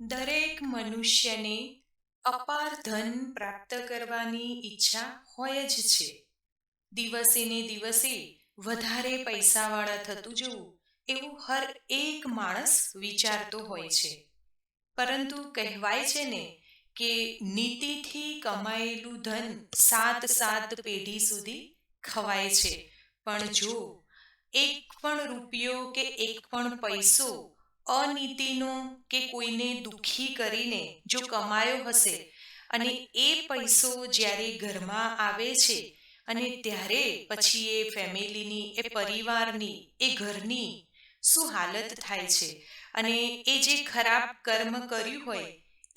દરેક મનુષ્યને અપાર ધન પ્રાપ્ત કરવાની ઈચ્છા હોય જ છે. દિવસે ને દિવસે વધારે પૈસાવાળા થતું જવું એવું હર એક માણસ વિચારતો હોય છે. પરંતુ કહેવાય છે ને કે નીતિથી કમાયેલું ધન સાત સાત પેઢી સુધી ખવાય છે. પણ જો એક પણ રૂપિયો કે એક પણ પૈસો અનીતિનો કે કોઈને દુઃખી કરીને જો કમાયો હશે અને એ પૈસો જ્યારે ઘરમાં આવે છે અને ત્યારે પછી એ ફેમિલીની, એ પરિવારની, એ ઘરની શું હાલત થાય છે અને એ જે ખરાબ કર્મ કર્યું હોય,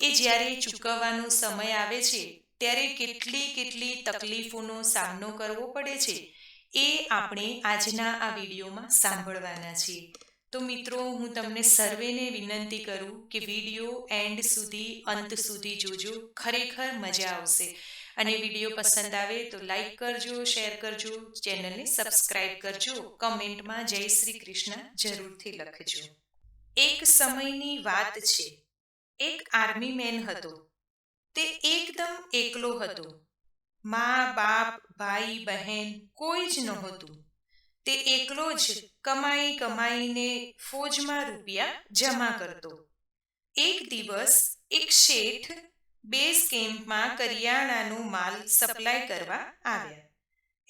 એ જ્યારે ચૂકવવાનો સમય આવે છે, ત્યારે કેટલી કેટલી તકલીફોનો સામનો કરવો પડે છે, એ આપણે આજના આ વિડીયોમાં સાંભળવાના છીએ. તો મિત્રો, હું તમને સર્વેને વિનંતી કરું કે વીડિયો એન્ડ સુધી, અંત સુધી જોજો. ખરેખર મજા આવશે. અને વીડિયો પસંદ આવે તો લાઈક કરજો, શેર કરજો, ચેનલને સબસ્ક્રાઇબ કરજો. કમેન્ટમાં જય શ્રી કૃષ્ણ જરૂરથી લખજો. એક સમયની વાત છે. એક આર્મી મેન હતો. તે એકદમ એકલો હતો. મા, બાપ, ભાઈ, બહેન કોઈ જ નહોતું. તે એકલો જ કમાઈ કમાઈને ફોજમાં રૂપિયા જમા કરતો. એક દિવસ એક શેઠ બેઝ કેમ્પમાં કરિયાણાનો માલ સપ્લાય કરવા આવ્યા.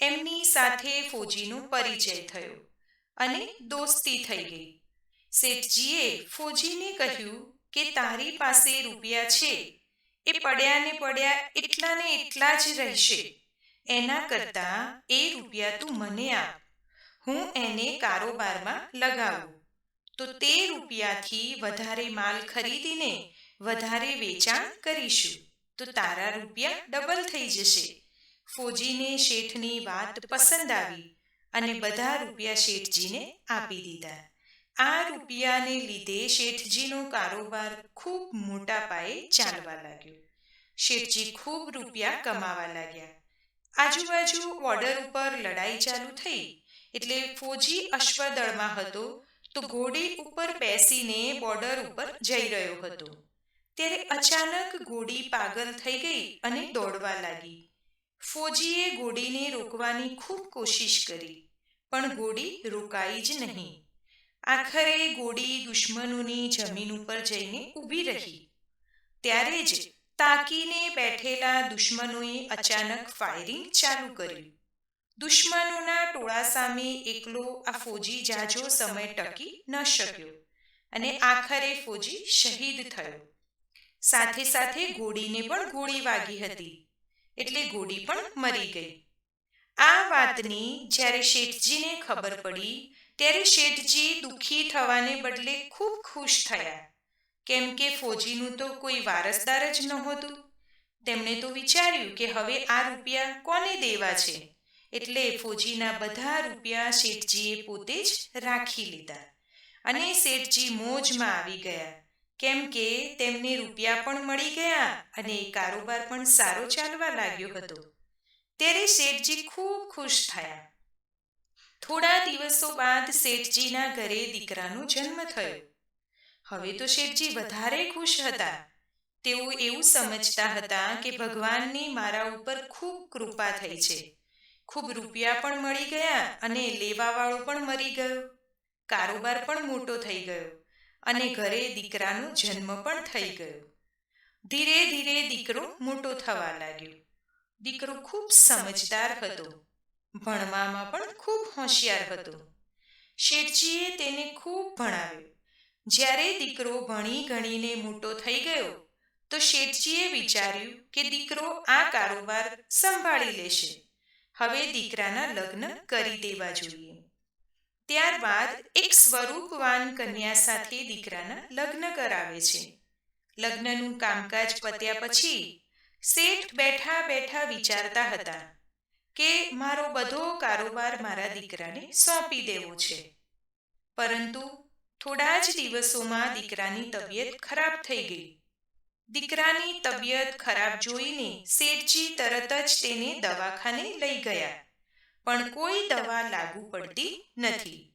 એમની સાથે ફોજીનો પરિચય થયો અને દોસ્તી થઈ ગઈ. શેઠજીએ ફોજીને કહ્યું કે તારી પાસે રૂપિયા છે. એ પડ્યા ને પડ્યા એટલા ને એટલા જ રહેશે. એના કરતાં એ રૂપિયા તું મને આપ. હું એને કારોબારમાં લગાવું. તો તે રૂપિયાથી વધારે માલ ખરીદીને વધારે વેચાણ કરીશું. તો તારા રૂપિયા ડબલ થઈ જશે. ફોજીને શેઠની વાત પસંદ આવી અને બધા રૂપિયા શેઠજીને આપી દીધા. આ રૂપિયાને લીધે શેઠજીનો કારોબાર ખૂબ મોટા પાયે ચાલવા લાગ્યો. શેઠજી ખૂબ રૂપિયા કમાવા લાગ્યા. આજુબાજુ ઓર્ડર ઉપર લડાઈ ચાલુ થઈ એટલે ફોજી અશ્વદળમાં હતો, તો ઘોડી ઉપર બેસીને બોર્ડર ઉપર જઈ રહ્યો હતો. ત્યારે અચાનક ઘોડી પાગલ થઈ ગઈ અને દોડવા લાગી. ફોજીએ ઘોડીને રોકવાની ખૂબ કોશિશ કરી, પણ ઘોડી રોકાઈ જ નહીં. આખરે ઘોડી દુશ્મનોની જમીન ઉપર જઈને ઊભી રહી. ત્યારે જ તાકીને બેઠેલા દુશ્મનોએ અચાનક ફાયરિંગ ચાલુ કર્યું. દુશ્મનોના ટોળા સામે એકલો આ ફોજી જાજો સમય ટકી ન શક્યો અને આખરે ફોજી શહીદ થયો. સાથે સાથે ઘોડીને પણ ગોળી વાગી હતી, એટલે ઘોડી પણ મરી ગઈ. આ વાતની જ્યારે શેઠજીને ખબર પડી, ત્યારે શેઠજી દુઃખી થવાને બદલે ખૂબ ખુશ થયા. કેમ કે ફોજીનું તો કોઈ વારસદાર જ નહોતું. તેમણે તો વિચાર્યું કે હવે આ રૂપિયા કોને દેવા છે? એટલે ફોજીના બધા રૂપિયા શેઠજીએ પોતે જ રાખી લીધા. અને શેઠજી મોજમાં આવી ગયા. કેમ કે તેમને રૂપિયા પણ મળી ગયા અને કારોબાર પણ સારો ચાલવા લાગ્યો હતો. ત્યારે શેઠજી ખૂબ ખુશ થયા. થોડા દિવસો બાદ શેઠજીના ઘરે દીકરાનો જન્મ થયો. હવે તો શેઠજી વધારે ખુશ હતા. તેઓ એવું સમજતા હતા કે ભગવાનની મારા ઉપર ખૂબ કૃપા થઈ છે. ખૂબ રૂપિયા પણ મળી ગયા અને લેવાવાળો પણ મરી ગયો. કારોબાર પણ મોટો થઈ ગયો અને ઘરે દીકરાનો જન્મ પણ થઈ ગયો. ધીરે ધીરે દીકરો મોટો થવા લાગ્યો. દીકરો ખૂબ સમજદાર હતો. ભણવામાં પણ ખૂબ હોશિયાર હતો. શેઠજીએ તેને ખૂબ ભણાવ્યો. જ્યારે દીકરો ભણી ગણીને મોટો થઈ ગયો, તો શેઠજીએ વિચાર્યું કે દીકરો આ કારોબાર સંભાળી લેશે. હવે દીકરાના લગ્ન કરી દેવા જોઈએ. ત્યારબાદ એક સ્વરૂપવાન કન્યા સાથે દીકરાના લગ્ન કરાવે છે. લગ્નનું કામકાજ પત્યા પછી શેઠ બેઠા બેઠા વિચારતા હતા કે મારો બધો કારોબાર મારા દીકરાને સોંપી દેવો છે. પરંતુ થોડા જ દિવસોમાં દીકરાની તબિયત ખરાબ થઈ ગઈ. દીકરાની તબિયત ખરાબ જોઈને શેઠજી તરત જ તેને દવાખાને લઈ ગયા. પણ કોઈ દવા લાગુ પડતી નથી.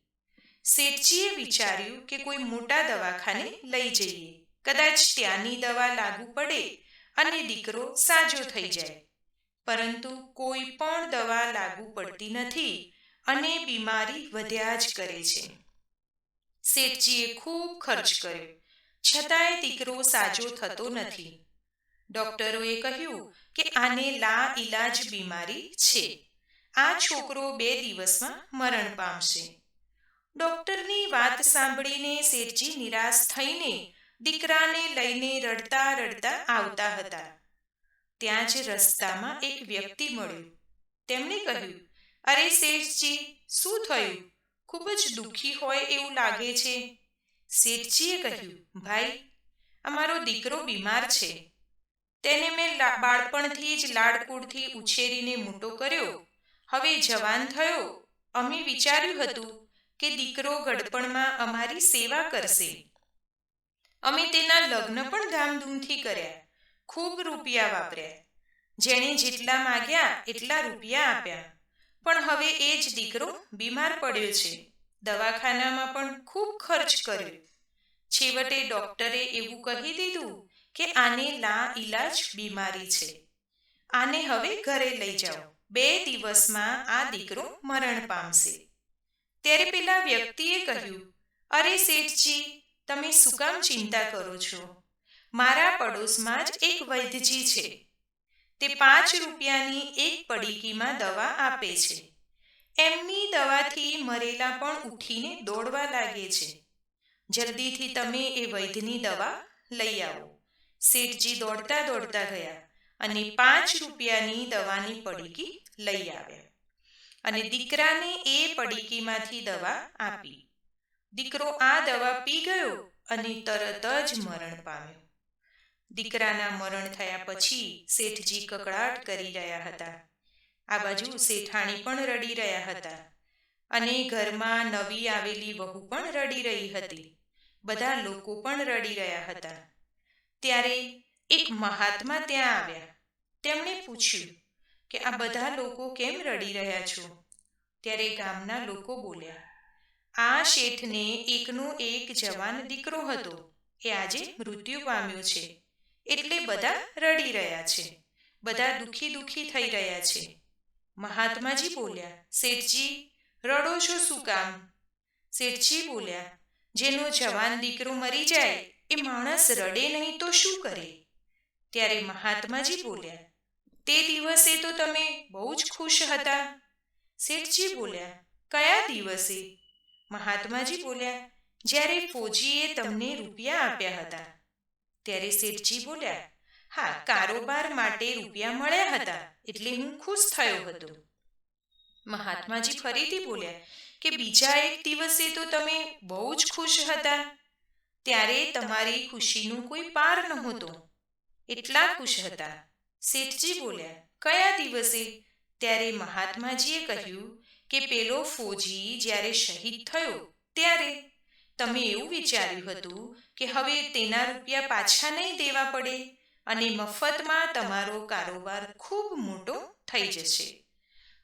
શેઠજીએ વિચાર્યું કે કોઈ મોટા દવાખાને લઈ જઈએ. કદાચ ત્યાંની દવા લાગુ પડે અને દીકરો સાજો થઈ જાય. પરંતુ કોઈ પણ દવા લાગુ પડતી નથી અને બીમારી વધ્યા જ કરે છે. શેઠજીએ ખૂબ ખર્ચ કર્યો. છતાંય દીકરો સાજો થતો નથી. ડોક્ટરોએ કહ્યું કે આને લા ઇલાજ બીમારી છે. આ છોકરો બે દિવસમાં મરણ પામશે. ડોક્ટરની વાત સાંભળીને શેઠજી નિરાશ થઈને દીકરાને લઈને રડતા રડતા આવતા હતા. ત્યાં જ રસ્તામાં એક વ્યક્તિ મળ્યો. તેમણે કહ્યું, અરે શેઠજી શું થયું? ખૂબ જ દુઃખી હોય એવું લાગે છે. શેઠજીએ કહ્યું, ભાઈ, અમારો દીકરો બીમાર છે. તેને મેં બાળપણથી જ લાડકુળથી ઉછેરીને મોટો કર્યો. હવે જવાન થયો. અમે વિચાર્યું હતું કે દીકરો ગડપણમાં અમારી સેવા કરશે. અમે તેના લગ્ન પણ ધામધૂમથી કર્યા. ખૂબ રૂપિયા વાપર્યા. જેણે જેટલા માગ્યા એટલા રૂપિયા આપ્યા. પણ હવે એ જ દીકરો બીમાર પડ્યો છે. દવાખાનામાં પણ ખૂબ ખર્ચ કર્યો. છેવટે ડોક્ટરે એવું કહી દીધું કે આને લા ઈલાજ બીમારી છે. આને હવે ઘરે લઈ જાઓ. બે દિવસમાં આ દીકરો મરણ પામશે. ત્યારે પેલા વ્યક્તિએ કહ્યું, અરે શેઠજી, તમે શું કામ ચિંતા કરો છો? મારા પડોશમાં જ એક વૈદ્યજી છે. તે પાંચ રૂપિયાની એક પડીકીમાં દવા આપે છે. એમની દવાથી મરેલા પણ ઉઠીને દોડવા લાગે છે. જલ્દીથી તમે એ વૈદ્યની દવા લઈ આવો. શેઠજી દોડતા દોડતા ગયા અને પાંચ રૂપિયાની દવાની પડીકી લઈ આવ્યા. અને દીકરાને એ પડીકીમાંથી દવા આપી. દીકરો આ દવા પી ગયો અને તરત જ મરણ પામ્યો. દીકરાના મરણ થયા પછી શેઠજી કકળાટ કરી રહ્યા હતા. આ બાજુ શેઠાણી પણ રડી રહ્યા હતા. અને ઘરમાં નવી આવેલી વહુ પણ રડી રહી હતી. બધા લોકો પણ રડી રહ્યા હતા. ત્યારે એક મહાત્મા ત્યાં આવ્યા. તેમણે પૂછ્યું કે, આ બધા લોકો કેમ રડી રહ્યા છો? ત્યારે ગામના લોકો બોલ્યા, આ શેઠને એકનો એક જવાન દીકરો હતો. એ આજે મૃત્યુ પામ્યો છે. એટલે બધા રડી રહ્યા છે. બધા દુખી દુખી થઈ રહ્યા છે. મહાત્માજી બોલ્યા, શેઠજી, રડો છો શું કામ? શેઠજી બોલ્યા, જેનો જવાન દીકરો મરી જાય, એ માણસ રડે નહીં તો શું કરે? ત્યારે મહાત્માજી બોલ્યા, તે દિવસે તો તમે બહુ જ ખુશ હતા. શેઠજી બોલ્યા, કયા દિવસે? મહાત્માજી બોલ્યા, જ્યારે ફોજીએ તમને રૂપિયા આપ્યા હતા. ત્યારે શેઠજી બોલ્યા હા કારોબાર માટે રૂપિયા મળ્યા હતા એટલે હું ખુશ થયો હતો. મહાત્માજી ફરીથી બોલ્યા કે બીજા એક દિવસે તો તમે બહુ જ ખુશ હતા. ત્યારે તમારી ખુશીનું કોઈ પાર નહોતો. એટલા ખુશ હતા. શેઠજી બોલ્યા કયા દિવસે? ત્યારે મહાત્માજીએ કહ્યું કે પેલો ફોજી જ્યારે શહીદ થયો ત્યારે. તમે એવું વિચાર્યું હતું કે હવે તેના રૂપિયા પાછા નહીં દેવા પડે. અને મફતમાં તમારો કારોબાર ખૂબ મોટો થઈ જશે.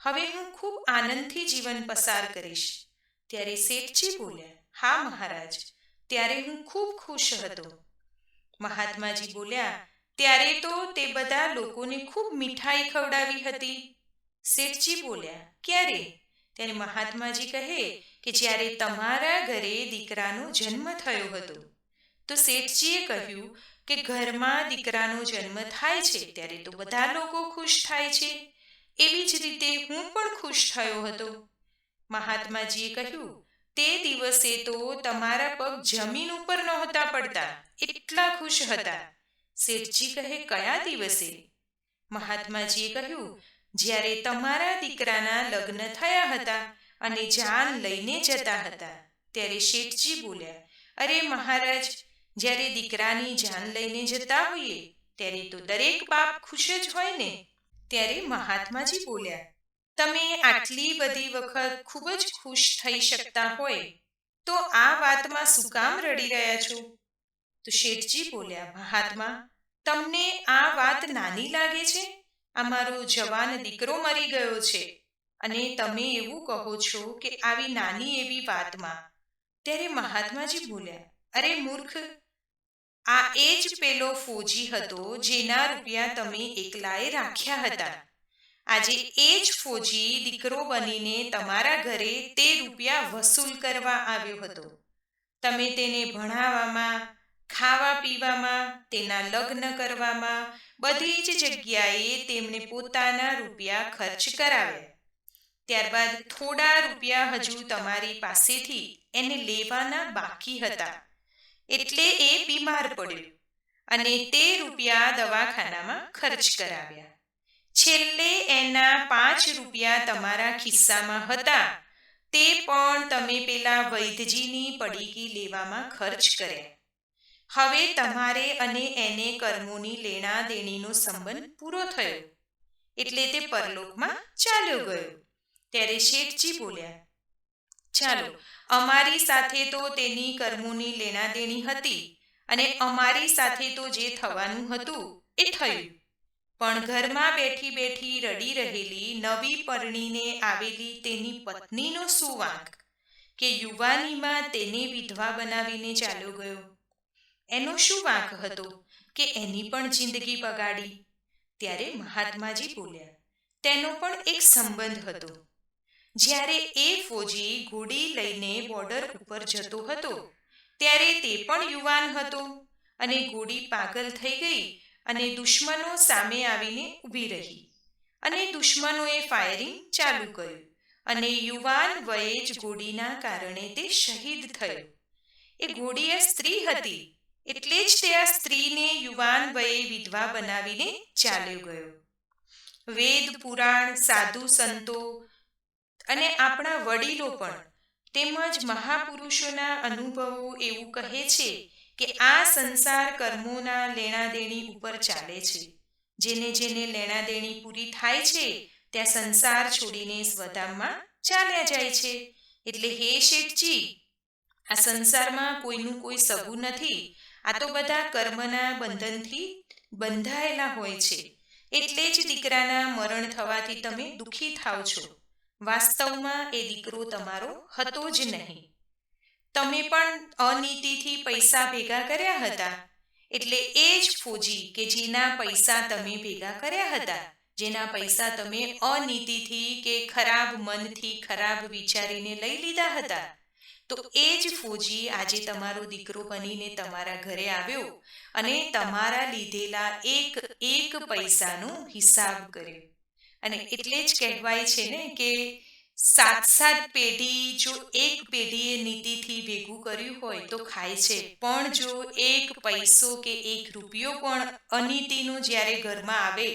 હવે હું ખૂબ આનંદથી જીવન પસાર કરીશ. ત્યારે શેઠજી બોલ્યા, હા મહારાજ. ત્યારે હું ખૂબ ખુશ હતો. મહાત્માજી બોલ્યા, ત્યારે તો તે બધા લોકોને ખૂબ મીઠાઈ ખવડાવી હતી. શેઠજી બોલ્યા, ક્યારે? ત્યારે મહાત્માજી કહે કે જ્યારે તમારા ઘરે દીકરાનો જન્મ થયો હતો તો શેઠજીએ કહ્યું કે ઘરમાં દીકરાનો જન્મ થાય છે ત્યારે તો બધા લોકો ખુશ થાય છે. એવી જ રીતે હું પણ ખુશ થયો હતો. મહાત્માજીએ કહ્યું, તે દિવસે તો તમારા પગ જમીન ઉપર નહોતા પડતા, એટલા ખુશ હતા. શેઠજી કહે, કયા દિવસે? મહાત્માજીએ કહ્યું, જ્યારે તમારા દીકરાના લગ્ન થયા હતા અને જાન લઈને જતા હતા. ત્યારે શેઠજી બોલ્યા, અરે મહારાજ જ્યારે દીકરાની જાન લઈને જતા હોઈએ, ત્યારે તો દરેક બાપ ખુશ જ હોય ને? ત્યારે મહાત્માજી બોલ્યા, તમે આટલી બધી વખત ખૂબ જ ખુશ થઈ શકતા હોય. તો આ વાતમાં શું કામ રડી રહ્યા છો? તો શેઠજી બોલ્યા, મહાત્મા, તમને આ વાત નાની લાગે છે? અમારો જવાન દીકરો મરી ગયો છે. અને તમે એવું કહો છો કે આવી નાની એવી વાતમાં? ત્યારે મહાત્માજી બોલ્યા, અરે મૂર્ખ આ એ જ પેલો ફોજી હતો જેના રૂપિયા તમે એકલાએ રાખ્યા હતા. આજે એ જ ફોજી દીકરો બનીને તમારા ઘરે તે રૂપિયા વસૂલ કરવા આવ્યો હતો. તમે તેને ભણાવવામાં, ખાવા પીવામાં, તેના લગ્ન કરવામાં, બધી જ જગ્યાએ તેમને પોતાના રૂપિયા ખર્ચ કરાવ્યા. ત્યારબાદ થોડા રૂપિયા હજુ તમારી પાસેથી એને લેવાના બાકી હતા. એટલે એ બીમાર પડ્યો અને તે રૂપિયા દવાખાનામાં ખર્ચ કરાવ્યા. છેલ્લે એના પાંચ રૂપિયા તમારા ખિસ્સામાં હતા. તે પણ તમે પેલા વૈદ્યજીની પડીકી લેવામાં ખર્ચ કર્યા. હવે તમારે અને એને કર્મોની લેણા દેણીનો સંબંધ પૂરો થયો. એટલે તે પરલોકમાં ચાલ્યો ગયો. ત્યારે શેઠજી બોલ્યા ચાલો અમારી સાથે તો તેની કર્મોની લેણા દેણી હતી અને અમારી સાથે તો જે થવાનું હતું, એ થયું. પણ ઘરમાં બેઠી બેઠી રડી રહેલી નવી પરણીને આવેલી તેની પત્નીનો શું વાંક કે યુવાનીમાં તેને વિધવા બનાવીને ચાલ્યો ગયો. એનો શું વાંક હતો કે એની પણ જિંદગી બગાડી. ત્યારે મહાત્માજી બોલ્યા, તેનો પણ એક સંબંધ હતો. જ્યારે એ ફોજી ઘોડી લઈને બોર્ડર ઉપર જતો હતો, ત્યારે તે પણ યુવાન હતો અને ઘોડી પાગલ થઈ ગઈ અને દુશ્મનો સામે આવીને ઊભી રહી. અને દુશ્મનોએ ફાયરિંગ ચાલુ કર્યું અને યુવાન વયે જ ઘોડીના કારણે તે શહીદ થયો. એ ઘોડી સ્ત્રી હતી, એટલે જ તે આ સ્ત્રીને યુવાન વયે વિધવા બનાવીને ચાલ્યો ગયો. વેદ પુરાણ, સાધુ સંતો અને આપણા વડીલો પણ તેમજ મહાપુરુષોના અનુભવો એવું કહે છે કે આ સંસાર કર્મોના લેણાદેણી ઉપર ચાલે છે. જેને જેને લેણાદેણી પૂરી થાય છે, ત્યાં સંસાર છોડીને સ્વધામમાં ચાલ્યા જાય છે. એટલે હે શેઠજી, આ સંસારમાં કોઈનું કોઈ સગું નથી. આ તો બધા કર્મના બંધનથી બંધાયેલા હોય છે. એટલે જ દીકરાના મરણ થવાથી તમે દુઃખી થાવ છો. વાસ્તવમાં એ દીકરો તમારો હતો જ નહીં. તમે પણ અનીતિથી પૈસા ભેગા કર્યા હતા. એટલે એ જ ફોજી કે જેના પૈસા તમે ભેગા કર્યા હતા, જેના પૈસા તમે અનીતિથી કે ખરાબ મનથી ખરાબ વિચારીને લઈ લીધા હતા. તો એ જ ફોજી આજે તમારો દીકરો બનીને તમારા ઘરે આવ્યો અને તમારા લીધેલા એક એક પૈસાનો હિસાબ કર્યો. અને એટલે જ કહેવાય છે ને કે સાત સાત પેઢી જો એક પેઢીએ નીતિથી ભેગું કર્યું હોય તો ખાય છે. પણ જો એક પૈસો કે એક રૂપિયો પણ અનીતિનો જ્યારે ઘરમાં આવે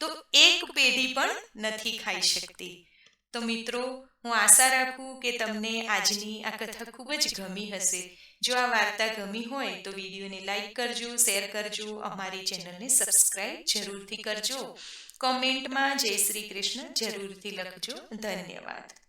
તો એક પેઢી પણ નથી ખાઈ શકતી. તો મિત્રો હું આશા રાખું કે તમને આજની આ કથા ખૂબ જ ગમી હશે. જો આ વાર્તા ગમી હોય તો વિડીયોને લાઈક કરજો શેર કરજો અમારી ચેનલને સબસ્ક્રાઈબ જરૂરથી કરજો. કોમેન્ટમાં જય શ્રી કૃષ્ણ જરૂરથી લખજો. ધન્યવાદ.